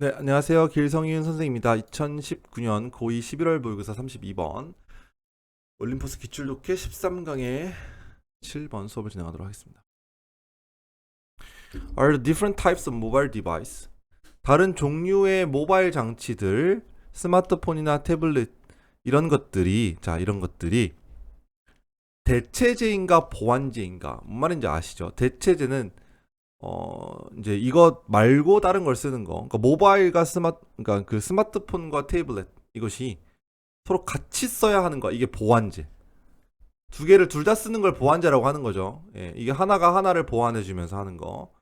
네, 안녕하세요. 길성윤 선생입니다. 2019년 고2 11월 모의고사 32번 올림포스 기출독해 13강의 7번 수업을 진행하도록 하겠습니다. Are different types of mobile device? 다른 종류의 모바일 장치들, 스마트폰이나 태블릿 이런 것들이 자, 이런 것들이 대체제인가 보완제인가? 뭔 말인지 아시죠? 대체제는 어 이제 이것 말고 다른 걸 쓰는 거. 그러니까 모바일과 스마트 그러니까 그 스마트폰과 태블릿 이것이 서로 같이 써야 하는 거. 이게 보완제. 두 개를 둘 다 쓰는 걸 보완제라고 하는 거죠. 예, 이게 하나가 하나를 보완해 주면서 하는 거.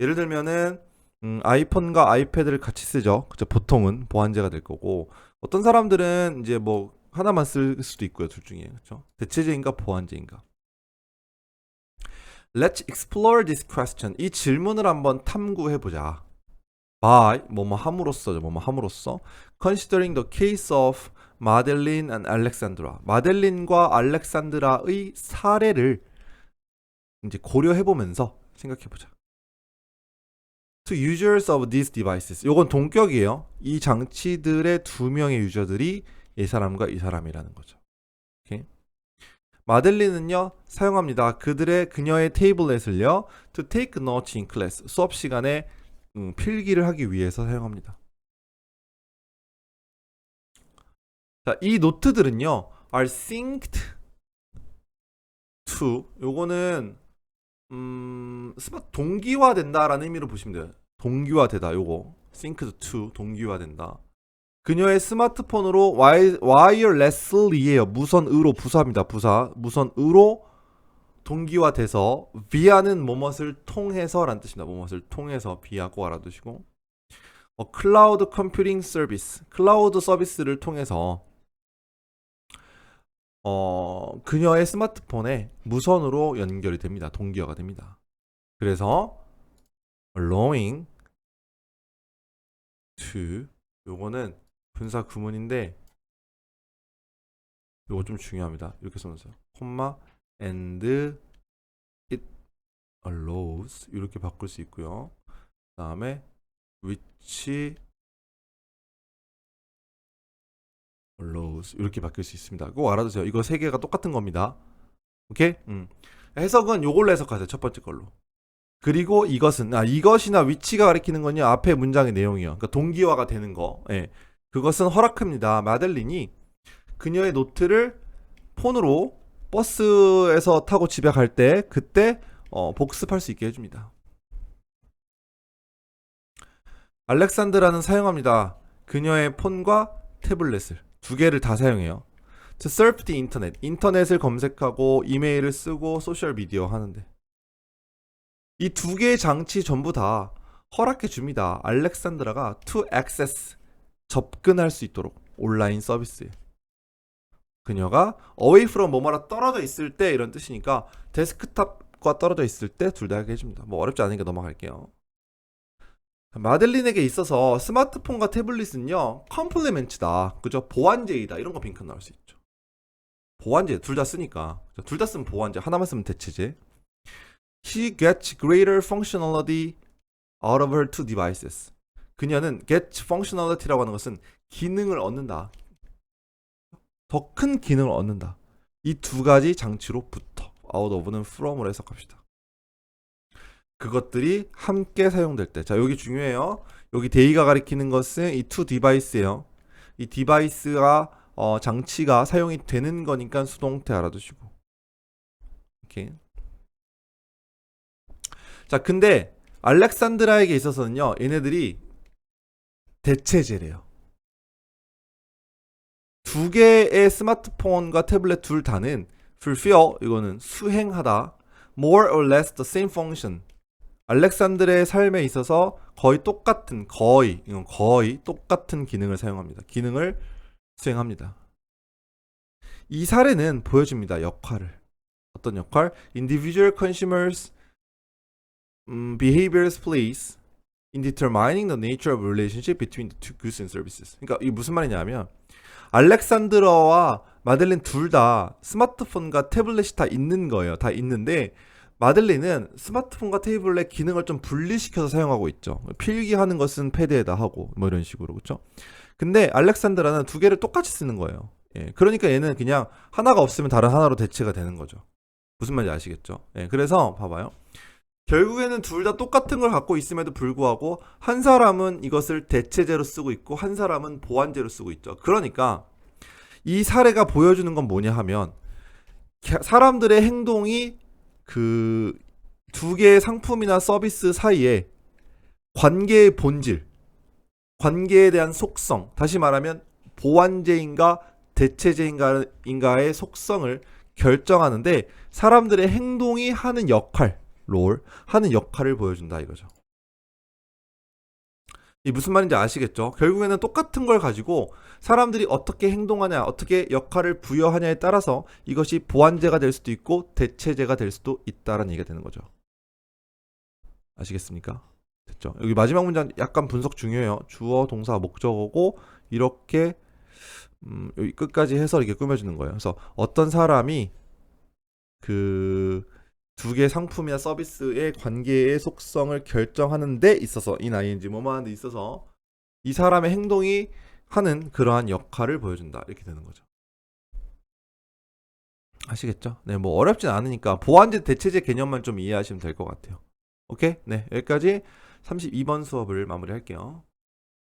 예를 들면은 음, 아이폰과 아이패드를 같이 쓰죠. 그죠? 보통은 보완제가 될 거고 어떤 사람들은 이제 뭐 하나만 쓸 수도 있고요. 둘 중에. 그렇죠? 대체제인가 보완제인가? Let's explore this question. 이 질문을 한번 탐구해 보자. By 뭐뭐 함으로써 뭐뭐 함으로써 considering the case of 마델린 and 알렉산드라. 마델린과 알렉산드라의 사례를 이제 고려해 보면서 생각해 보자. To users of these devices. 요건 동격이에요. 이 장치들의 두 명의 유저들이 이 사람과 이 사람이라는 거죠. 마델린은요 사용합니다. 그들의 그녀의 테이블렛을요 to take notes in class 수업 시간에 음, 필기를 하기 위해서 사용합니다. 자, 이 노트들은요 are synced to 요거는 음, 스마트 동기화된다라는 의미로 보시면 돼요. 동기화되다 요거 synced to 동기화된다. 그녀의 스마트폰으로 와이, 와이어레슬리에요. 무선으로 부사입니다. 부사. 무선으로 동기화돼서 via는 뭐뭇을 통해서라는 뜻입니다. 뭐뭇을 통해서 via고 알아두시고 어, 클라우드 컴퓨팅 서비스. 클라우드 서비스를 통해서 어, 그녀의 스마트폰에 무선으로 연결이 됩니다. 동기화가 됩니다. 그래서 allowing to 요거는 분사 구문인데 요거 좀 중요합니다. 이렇게 써놓으세요. 콤마 and it allows 이렇게 바꿀 수 있고요. 그 다음에 which allows 이렇게 바뀔 수 있습니다. 꼭 알아두세요. 이거 세 개가 똑같은 겁니다. 오케이? 음. 해석은 요걸로 해석하세요. 첫 번째 걸로. 그리고 이것은 아 이것이나 위치가 가리키는 건요 앞에 문장의 내용이요. 그러니까 동기화가 되는 거. 예. 그것은 허락합니다. 마델린이 그녀의 노트를 폰으로 버스에서 타고 집에 갈 때 그때 어, 복습할 수 있게 해줍니다. 알렉산드라는 사용합니다. 그녀의 폰과 태블릿을 두 개를 다 사용해요. To surf the internet. 인터넷을 검색하고 이메일을 쓰고 소셜 미디어 하는데 이 두 개의 장치 전부 다 허락해 줍니다. 알렉산드라가 to access 접근할 수 있도록 온라인 서비스에. 그녀가 away from 뭐뭐라 떨어져 있을 때 이런 뜻이니까 데스크탑과 떨어져 있을 때 둘 다 해줍니다. 뭐 어렵지 않으니까 넘어갈게요. 마델린에게 있어서 스마트폰과 태블릿은요 컴플리멘트다. 그죠? 보완제이다. 이런 거 빈칸 나올 수 있죠. 보완제 둘 다 쓰니까. 둘 다 쓰면 보완제 하나만 쓰면 대체제. She gets greater functionality out of her two devices 그녀는 get functionality라고 하는 것은 기능을 얻는다. 더 큰 기능을 얻는다. 이 두 가지 장치로부터 out of는 from으로 해석합시다. 그것들이 함께 사용될 때. 자, 여기 중요해요. 여기 데이가 가리키는 것은 이 two device예요. 이 디바이스가 어, 장치가 사용이 되는 거니까 수동태 알아두시고. 이렇게. 자, 근데 알렉산드라에게 있어서는요. 얘네들이 대체제래요. 두 개의 스마트폰과 태블릿 둘 다는 fulfill 이거는 수행하다 more or less the same function 알렉산드의 삶에 있어서 거의 똑같은 거의 이건 거의 똑같은 기능을 사용합니다. 기능을 수행합니다. 이 사례는 보여줍니다. 역할을 어떤 역할? Individual consumers 음, behaviors plays in determining the nature of relationship between the two goods and services. 그러니까 이게 무슨 말이냐면 알렉산드러와 마델린 둘다 스마트폰과 태블릿이 다 있는 거예요. 다 있는데 마들린은 스마트폰과 태블릿 기능을 좀 분리시켜서 사용하고 있죠. 필기하는 것은 패드에다 하고 뭐 이런 식으로 그렇죠. 근데 알렉산드라는 두 개를 똑같이 쓰는 거예요. 예, 그러니까 얘는 그냥 하나가 없으면 다른 하나로 대체가 되는 거죠. 무슨 말인지 아시겠죠? 예, 그래서 봐봐요. 결국에는 둘 다 똑같은 걸 갖고 있음에도 불구하고 한 사람은 이것을 대체제로 쓰고 있고 한 사람은 보완제로 쓰고 있죠. 그러니까 이 사례가 보여주는 건 뭐냐 하면 겨- 사람들의 행동이 그 두 개의 상품이나 서비스 사이에 관계의 본질, 관계에 대한 속성, 다시 말하면 보완제인가 대체제인가의 속성을 결정하는데 사람들의 행동이 하는 역할, 롤, 하는 역할을 보여준다 이거죠. 이 무슨 말인지 아시겠죠? 결국에는 똑같은 걸 가지고 사람들이 어떻게 행동하냐, 어떻게 역할을 부여하냐에 따라서 이것이 보완제가 될 수도 있고 대체제가 될 수도 있다라는 얘기가 되는 거죠. 아시겠습니까? 됐죠? 여기 마지막 문장 약간 분석 중요해요. 주어, 동사, 목적어고 이렇게 음, 여기 끝까지 해서 이렇게 꾸며주는 거예요. 그래서 어떤 사람이 그 두 개의 상품이나 서비스의 관계의 속성을 결정하는 데 있어서 in ing 뭐뭐 하는 데 있어서 이 사람의 행동이 하는 그러한 역할을 보여준다 이렇게 되는 거죠. 아시겠죠? 네, 뭐 어렵진 않으니까 보완제 대체제 개념만 좀 이해하시면 될 것 같아요. 오케이? 네, 여기까지 32번 수업을 마무리할게요.